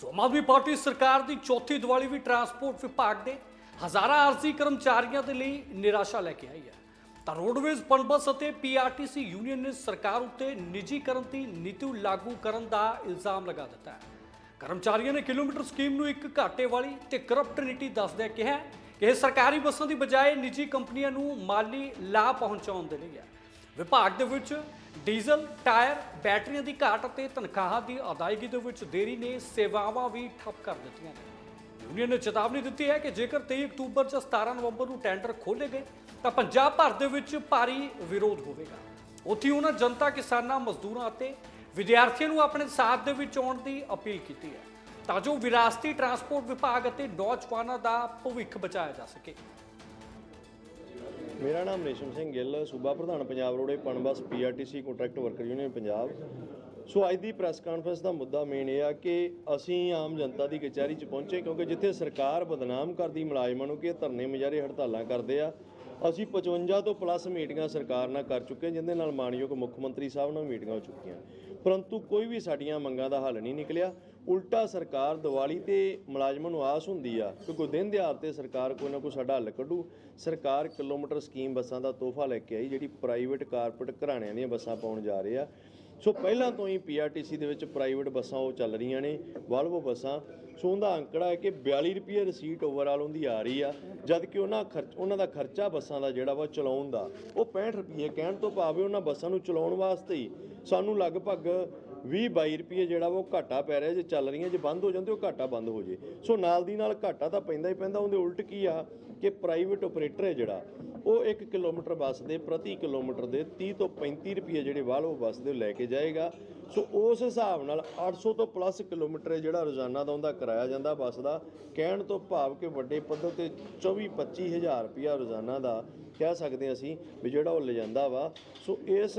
ਸੋ Aam Aadmi party ਸਰਕਾਰ ਦੀ ਚੌਥੀ ਦੀਵਾਲੀ ਵੀ transport ਵਿਭਾਗ ਦੇ ਹਜ਼ਾਰਾਂ ਆਰਜ਼ੀ ਕਰਮਚਾਰੀਆਂ ਦੇ ਲਈ ਨਿਰਾਸ਼ਾ ਲੈ ਕੇ ਆਈ ਹੈ। ਤਾਂ ਰੋਡਵੇਜ਼, ਪਨਬਸ ਅਤੇ ਪੀਆਰਟੀਸੀ ਯੂਨੀਅਨ ਨੇ ਸਰਕਾਰ ਉੱਤੇ ਨਿੱਜੀਕਰਨ ਦੀ ਨੀਤੀ ਲਾਗੂ ਕਰਨ ਦਾ ਇਲਜ਼ਾਮ ਲਗਾ ਦਿੱਤਾ ਹੈ। ਕਰਮਚਾਰੀਆਂ ਨੇ ਕਿਲੋਮੀਟਰ ਸਕੀਮ ਨੂੰ ਇੱਕ ਘਾਟੇ ਵਾਲੀ ਤੇ ਕਰਪਟ ਨੀਤੀ ਦੱਸਦਿਆਂ ਕਿਹਾ ਕਿ ਇਹ ਸਰਕਾਰੀ ਬੱਸਾਂ ਦੀ ਬਜਾਏ ਨਿੱਜੀ ਕੰਪਨੀਆਂ ਨੂੰ ਮਾਲੀ ਲਾਭ ਪਹੁੰਚਾਉਣ ਦੇ ਲਈ ਹੈ। ਵਿਭਾਗ ਦੇ ਵਿੱਚ ਡੀਜ਼ਲ, ਟਾਇਰ, ਬੈਟਰੀਆਂ ਦੀ ਘਾਟ ਅਤੇ ਤਨਖਾਹਾਂ ਦੀ ਅਦਾਇਗੀ ਦੇ ਵਿੱਚ ਦੇਰੀ ਨੇ ਸੇਵਾਵਾਂ ਵੀ ਠੱਪ ਕਰ ਦਿੱਤੀਆਂ ਨੇ। ਯੂਨੀਅਨ ਨੇ ਚੇਤਾਵਨੀ ਦਿੱਤੀ ਹੈ ਕਿ ਜੇਕਰ 23 ਅਕਤੂਬਰ ਜਾਂ 17 ਨਵੰਬਰ ਨੂੰ ਟੈਂਡਰ ਖੋਲ੍ਹੇ ਗਏ, ਤਾਂ ਪੰਜਾਬ ਭਰ ਦੇ ਵਿੱਚ ਭਾਰੀ ਵਿਰੋਧ ਹੋਵੇਗਾ। ਉੱਥੇ ਉਹਨਾਂ ਜਨਤਾ, ਕਿਸਾਨਾਂ, ਮਜ਼ਦੂਰਾਂ ਅਤੇ ਵਿਦਿਆਰਥੀਆਂ ਨੂੰ ਆਪਣੇ ਸਾਥ ਦੇ ਵਿੱਚ ਆਉਣ ਦੀ ਅਪੀਲ ਕੀਤੀ ਹੈ, ਤਾਂ ਜੋ ਵਿਰਾਸਤੀ ਟਰਾਂਸਪੋਰਟ ਵਿਭਾਗ ਅਤੇ ਨੌਜਵਾਨਾਂ ਦਾ ਭਵਿੱਖ ਬਚਾਇਆ ਜਾ ਸਕੇ। ਮੇਰਾ ਨਾਮ ਰੇਸ਼ਮ ਸਿੰਘ ਗਿੱਲ, ਸੂਬਾ ਪ੍ਰਧਾਨ ਪੰਜਾਬ ਰੋਡੇ Punbus PRTC contract worker union Punjab. So ਅੱਜ ਦੀ ਪ੍ਰੈਸ ਕਾਨਫਰੰਸ ਦਾ ਮੁੱਦਾ ਮੇਨ ਇਹ ਆ ਕਿ ਅਸੀਂ ਆਮ ਜਨਤਾ ਦੀ ਕਚਹਿਰੀ 'ਚ ਪਹੁੰਚੇ ਕਿਉਂਕਿ ਜਿੱਥੇ ਸਰਕਾਰ ਬਦਨਾਮ ਕਰਦੀ ਮੁਲਾਜ਼ਮਾਂ ਨੂੰ ਕਿ ਇਹ ਧਰਨੇ ਮੁਜ਼ਾਹਰੇ ਹੜਤਾਲਾਂ ਕਰਦੇ ਆ, ਅਸੀਂ 55 ਤੋਂ ਪਲੱਸ ਮੀਟਿੰਗਾਂ ਸਰਕਾਰ ਨਾਲ ਕਰ ਚੁੱਕੇ ਜਿੰਦੇ ਨਾਲ ਮਾਨਯੋਗ ਮੁੱਖ ਮੰਤਰੀ ਸਾਹਿਬ ਨਾਲ ਮੀਟਿੰਗਾਂ ਹੋ ਚੁੱਕੀਆਂ। ਪਰੰਤੂ ਕੋਈ ਵੀ ਸਾਡੀਆਂ ਮੰਗਾਂ ਦਾ ਹੱਲ ਨਹੀਂ ਨਿਕਲਿਆ। ਉਲਟਾ ਸਰਕਾਰ ਦੀਵਾਲੀ ਤੇ ਮੁਲਾਜ਼ਮਾਂ ਨੂੰ ਆਸ ਹੁੰਦੀ ਆ ਕਿ ਕੋਈ ਦਿਨ ਦਿਹਾੜ ਤੇ ਸਰਕਾਰ ਕੋਈ ਨਾ ਕੋਈ ਸਾਡਾ ਹੱਲ ਕੱਢੂ। ਸਰਕਾਰ ਕਿਲੋਮੀਟਰ ਸਕੀਮ ਬੱਸਾਂ ਦਾ ਤੋਹਫਾ ਲੈ ਕੇ ਆਈ, ਜਿਹੜੀ ਪ੍ਰਾਈਵੇਟ ਕਾਰਪੋਰੇਟ ਘਰਾਣਿਆਂ ਦੀਆਂ ਬੱਸਾਂ ਪਾਉਣ ਜਾ ਰਹੇ ਆ। ਸੋ ਪਹਿਲਾਂ ਤੋਂ ਹੀ ਪੀਆਰਟੀਸੀ ਦੇ ਵਿੱਚ ਪ੍ਰਾਈਵੇਟ ਬੱਸਾਂ ਉਹ ਚੱਲ ਰਹੀਆਂ ਨੇ ਵਾਲਵੋ ਬੱਸਾਂ। ਸੋ ਉਹਦਾ ਅੰਕੜਾ ਹੈ ਕਿ 42 ਰੁਪਏ ਰਸੀਟ ਓਵਰਆਲ ਉਹਦੀ ਆ ਰਹੀ ਆ ਜਦ ਕਿ ਉਹਨਾਂ ਖਰਚ, ਉਹਨਾਂ ਦਾ ਖਰਚਾ ਬੱਸਾਂ ਦਾ ਜਿਹੜਾ ਵਾ ਚਲਾਉਣ ਦਾ, ਉਹ 65 ਰੁਪਏ ਕਹਿਣ ਤੋਂ ਭਾਵੇਂ ਉਹਨਾਂ ਬੱਸਾਂ ਨੂੰ ਚਲਾਉਣ ਵਾਸਤੇ ਹੀ ਸਾਨੂੰ ਲਗਭਗ 20 22 ਰੁਪਏ ਜਿਹੜਾ ਵਾ ਉਹ ਘਾਟਾ ਪੈ ਰਿਹਾ ਜੇ ਚੱਲ ਰਹੀਆਂ, ਜੇ ਬੰਦ ਹੋ ਜਾਂਦੇ ਉਹ ਘਾਟਾ ਬੰਦ ਹੋ ਜੇ। ਸੋ ਨਾਲ ਦੀ ਨਾਲ ਘਾਟਾ ਤਾਂ ਪੈਂਦਾ ਹੀ ਪੈਂਦਾ, ਉਹਦੇ ਉਲਟ ਕੀ ਆ ਕਿ ਪ੍ਰਾਈਵੇਟ ਆਪਰੇਟਰ ਹੈ ਜਿਹੜਾ, ਉਹ 1 ਕਿਲੋਮੀਟਰ ਬੱਸ ਦੇ ਪ੍ਰਤੀ ਕਿਲੋਮੀਟਰ ਦੇ 30 ਤੋਂ 35 ਰੁਪਏ ਜਿਹੜੇ ਵਾਲਵੋ ਬੱਸ ਦੇ ਲੈ ਕੇ ਜਾਏਗਾ। ਸੋ ਉਸ ਹਿਸਾਬ ਨਾਲ 800 ਤੋਂ ਪਲੱਸ ਕਿਲੋਮੀਟਰ ਹੈ ਜਿਹੜਾ ਰੋਜ਼ਾਨਾ ਦਾ ਉਹਦਾ ਕਰਾਇਆ ਜਾਂਦਾ ਬੱਸ ਦਾ। ਕਹਿਣ ਤੋਂ ਭਾਵ ਕਿ ਵੱਡੇ ਪੱਧਰ ਤੇ 24 25 ਹਜ਼ਾਰ ਰੁਪਇਆ ਰੋਜ਼ਾਨਾ ਦਾ ਕਹਿ ਸਕਦੇ ਹਾਂ ਅਸੀਂ ਵੀ ਜਿਹੜਾ ਉਹ ਲਿਜਾਂਦਾ ਵਾ। ਸੋ ਇਸ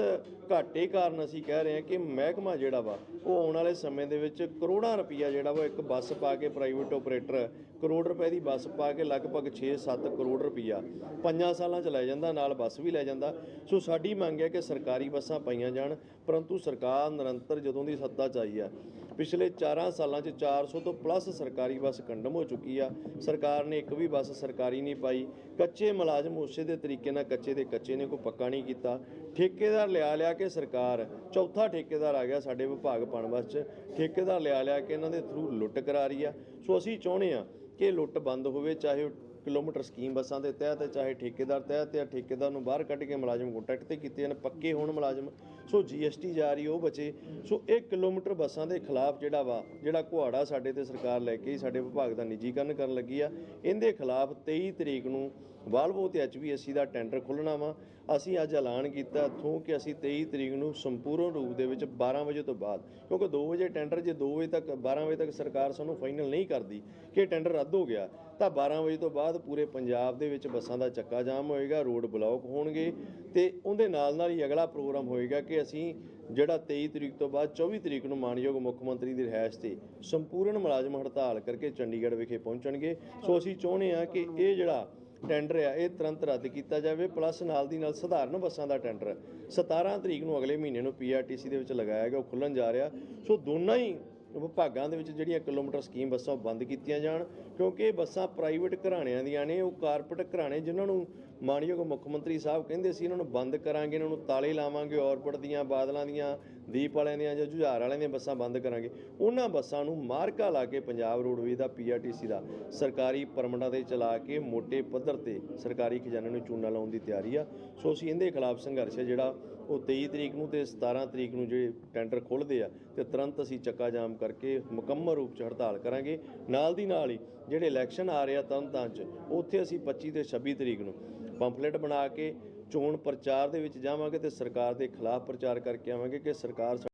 ਘਾਟੇ ਕਾਰਨ ਅਸੀਂ ਕਹਿ ਰਹੇ ਹਾਂ ਕਿ ਮਹਿਕਮਾ ਜਿਹੜਾ ਵਾ, ਉਹ ਆਉਣ ਵਾਲੇ ਸਮੇਂ ਦੇ ਵਿੱਚ ਕਰੋੜਾਂ ਰੁਪਈਆ ਜਿਹੜਾ ਵਾ ਇੱਕ ਬੱਸ ਪਾ ਕੇ ਪ੍ਰਾਈਵੇਟ ਆਪਰੇਟਰ ਕਰੋੜ ਰੁਪਏ ਦੀ ਬੱਸ ਪਾ ਕੇ ਲਗਭਗ 6-7 ਕਰੋੜ ਰੁਪਈਆ ਪੰਜਾਂ ਸਾਲਾਂ ਚ ਲੈ ਜਾਂਦਾ, ਨਾਲ ਬੱਸ ਵੀ ਲੈ ਜਾਂਦਾ। ਸੋ ਸਾਡੀ ਮੰਗ ਹੈ ਕਿ ਸਰਕਾਰੀ ਬੱਸਾਂ ਪਾਈਆਂ ਜਾਣ, ਪਰੰਤੂ ਸਰਕਾਰ ਨਿਰੰਤਰ ਜਦੋਂ ਦੀ ਸੱਤਾ ਚ ਆਈ ਆ ਪਿਛਲੇ 4 ਸਾਲਾਂ ਚ 400 ਤੋਂ ਪਲੱਸ ਸਰਕਾਰੀ ਬੱਸ ਕੰਡਮ ਹੋ ਚੁੱਕੀ ਆ। ਸਰਕਾਰ ਨੇ ਇੱਕ ਵੀ ਬੱਸ ਸਰਕਾਰੀ ਨਹੀਂ ਪਾਈ। ਕੱਚੇ ਮੁਲਾਜ਼ਮ ਉਸੇ ਦੇ ਤਰੀਕੇ ਨਾਲ ਕੱਚੇ ਦੇ ਕੱਚੇ ਨੇ, ਕੋਈ ਪੱਕਾ ਨਹੀਂ ਕੀਤਾ। ਠੇਕੇਦਾਰ ਲਿਆ ਲਿਆ ਕੇ ਸਰਕਾਰ, ਚੌਥਾ ਠੇਕੇਦਾਰ ਆ ਗਿਆ ਸਾਡੇ ਵਿਭਾਗ ਪਣਬਸ ਚ। ਠੇਕੇਦਾਰ ਲਿਆ ਲਿਆ ਕੇ ਇਹਨਾਂ ਦੇ ਥਰੂ ਲੁੱਟ ਕਰਾ ਰਹੀ ਆ। ਸੋ ਅਸੀਂ ਚਾਹੁੰਦੇ ਆ ਕਿ ਲੁੱਟ ਬੰਦ ਹੋਵੇ, ਚਾਹੇ ਉਹ ਕਿਲੋਮੀਟਰ ਸਕੀਮ ਬੱਸਾਂ ਦੇ ਤਹਿਤ, ਚਾਹੇ ਠੇਕੇਦਾਰ ਤਹਿਤ ਹੈ ਠੇਕੇਦਾਰ ਨੂੰ ਬਾਹਰ ਕੱਢ ਕੇ ਮੁਲਾਜ਼ਮ ਕੰਟਰੈਕਟ ਤੇ ਕੀਤੇ ਜਾਣ, ਪੱਕੇ ਹੋਣ ਮੁਲਾਜ਼ਮ। ਸੋ ਜੀਐਸਟੀ ਜਾ ਰਹੀ, ਉਹ ਬਚੇ। ਸੋ ਇਹ ਕਿਲੋਮੀਟਰ ਬੱਸਾਂ ਦੇ ਖਿਲਾਫ ਜਿਹੜਾ ਵਾ, ਜਿਹੜਾ ਕੁਹਾੜਾ ਸਾਡੇ ਤੇ ਸਰਕਾਰ ਲੈ ਕੇ ਸਾਡੇ ਵਿਭਾਗ ਦਾ ਨਿੱਜੀਕਰਨ ਕਰਨ ਲੱਗੀ ਆ। ਇਹਦੇ ਖਿਲਾਫ 23 ਤਰੀਕ ਨੂੰ ਵਾਲਵੋ ਤੇ ਐਚਬੀਐਸਸੀ ਦਾ ਟੈਂਡਰ ਖੁੱਲਣਾ ਵਾ। ਅਸੀਂ ਅੱਜ ਐਲਾਨ ਕੀਤਾ ਇੱਥੋਂ ਕਿ ਅਸੀਂ 23 ਤਰੀਕ ਨੂੰ ਸੰਪੂਰਨ ਰੂਪ ਦੇ ਵਿੱਚ 12 ਵਜੇ ਤੋਂ ਬਾਅਦ, ਕਿਉਂਕਿ 2 ਵਜੇ ਟੈਂਡਰ ਜੇ 2 ਵਜੇ ਤੱਕ 12 ਵਜੇ ਤੱਕ ਸਰਕਾਰ ਸਾਨੂੰ ਫਾਈਨਲ ਨਹੀਂ ਕਰਦੀ ਕਿ ਟੈਂਡਰ ਰੱਦ ਹੋ ਗਿਆ, ਤਾਂ 12 ਵਜੇ ਤੋਂ ਬਾਅਦ ਪੂਰੇ ਪੰਜਾਬ ਦੇ ਵਿੱਚ ਬੱਸਾਂ ਦਾ ਚੱਕਾ ਜਾਮ ਹੋਏਗਾ, ਰੋਡ ਬਲੌਕ ਹੋਣਗੇ ਤੇ ਉਹਦੇ ਨਾਲ ਨਾਲ ਹੀ ਅਗਲਾ ਪ੍ਰੋਗਰਾਮ ਹੋਏਗਾ ਕਿ ਅਸੀਂ ਜਿਹੜਾ 23 ਤਰੀਕ ਤੋਂ ਬਾਅਦ 24 ਤਰੀਕ ਨੂੰ ਮਾਨਯੋਗ ਮੁੱਖ ਮੰਤਰੀ ਦੀ ਰਿਹਾਇਸ਼ ਤੇ ਸੰਪੂਰਨ ਮੁਲਾਜ਼ਮ ਹੜਤਾਲ ਕਰਕੇ ਚੰਡੀਗੜ੍ਹ ਵਿਖੇ ਪਹੁੰਚਣਗੇ। ਸੋ ਅਸੀਂ ਚਾਹੁੰਦੇ ਹਾਂ ਕਿ ਇਹ ਜਿਹੜਾ ਟੈਂਡਰ ਆ, ਇਹ ਤੁਰੰਤ ਰੱਦ ਕੀਤਾ ਜਾਵੇ ਪਲੱਸ ਨਾਲ ਦੀ ਨਾਲ ਸਧਾਰਨ ਬੱਸਾਂ ਦਾ ਟੈਂਡਰ। 17 ਤਰੀਕ ਨੂੰ ਅਗਲੇ ਮਹੀਨੇ ਨੂੰ ਪੀਆਰਟੀਸੀ ਦੇ ਵਿੱਚ ਲਗਾਇਆ ਗਿਆ, ਉਹ ਖੁੱਲਣ ਜਾ ਰਿਹਾ। ਸੋ ਦੋਨਾਂ ਹੀ ਵਿਭਾਗਾਂ ਦੇ ਵਿੱਚ ਜਿਹੜੀਆਂ ਕਿਲੋਮੀਟਰ ਸਕੀਮ ਬੱਸਾਂ ਉਹ ਬੰਦ ਕੀਤੀਆਂ ਜਾਣ, ਕਿਉਂਕਿ ਇਹ ਬੱਸਾਂ ਪ੍ਰਾਈਵੇਟ ਘਰਾਣਿਆਂ ਦੀਆਂ ਨੇ, ਉਹ ਕਾਰਪੋਰੇਟ ਘਰਾਣੇ ਜਿਨ੍ਹਾਂ ਨੂੰ ਮਾਨਯੋਗ ਮੁੱਖ ਮੰਤਰੀ ਸਾਹਿਬ ਕਹਿੰਦੇ ਸੀ ਇਹਨਾਂ ਨੂੰ ਬੰਦ ਕਰਾਂਗੇ, ਇਹਨਾਂ ਨੂੰ ਤਾਲੇ ਲਾਵਾਂਗੇ ਔਰਪਟ ਦੀਆਂ ਬਾਦਲਾਂ ਦੀਆਂ, ਦੀਪ ਵਾਲਿਆਂ ਦੀਆਂ ਜਾਂ ਜੁਝਾਰ ਵਾਲਿਆਂ ਦੀਆਂ ਬੱਸਾਂ ਬੰਦ ਕਰਾਂਗੇ। ਉਹਨਾਂ ਬੱਸਾਂ ਨੂੰ ਮਾਰਕਾ ਲਾ ਕੇ ਪੰਜਾਬ ਰੋਡਵੇਜ਼ ਦਾ ਪੀਆਰਟੀਸੀ ਦਾ, ਸਰਕਾਰੀ ਪਰਮਿਟਾਂ ਤੇ ਚਲਾ ਕੇ ਮੋਟੇ ਪੱਧਰ ਤੇ ਸਰਕਾਰੀ ਖਜ਼ਾਨੇ ਨੂੰ ਚੂਨਾ ਲਾਉਣ ਦੀ ਤਿਆਰੀ ਆ। ਸੋ ਅਸੀਂ ਇਹਦੇ ਖਿਲਾਫ ਸੰਘਰਸ਼ ਹੈ ਜਿਹੜਾ ਉਹ 23 ਤਰੀਕ ਨੂੰ ਤੇ 17 ਤਰੀਕ ਨੂੰ ਜਿਹੜੇ ਟੈਂਡਰ ਖੁੱਲ੍ਹਦੇ ਆ ਤੇ ਤੁਰੰਤ ਅਸੀਂ ਚੱਕਾ ਜਾਮ ਕਰਕੇ ਮੁਕੰਮਲ ਰੂਪ 'ਚ ਹੜਤਾਲ ਕਰਾਂਗੇ। ਨਾਲ ਦੀ ਨਾਲ ਹੀ ਜਿਹੜੇ ਇਲੈਕਸ਼ਨ ਆ ਰਹੇ ਆ ਤਰਨਤਾਰਨ 'ਚ, ਉੱਥੇ ਅਸੀਂ 25 ਤੇ 26 ਤਰੀਕ ਨੂੰ ਪੰਪਲੇਟ ਬਣਾ ਕੇ ਚੋਣ ਪ੍ਰਚਾਰ ਦੇ ਵਿੱਚ ਜਾਵਾਂਗੇ ਤੇ ਸਰਕਾਰ ਦੇ ਖਿਲਾਫ ਪ੍ਰਚਾਰ ਕਰਕੇ ਆਵਾਂਗੇ ਕਿ ਸਰਕਾਰ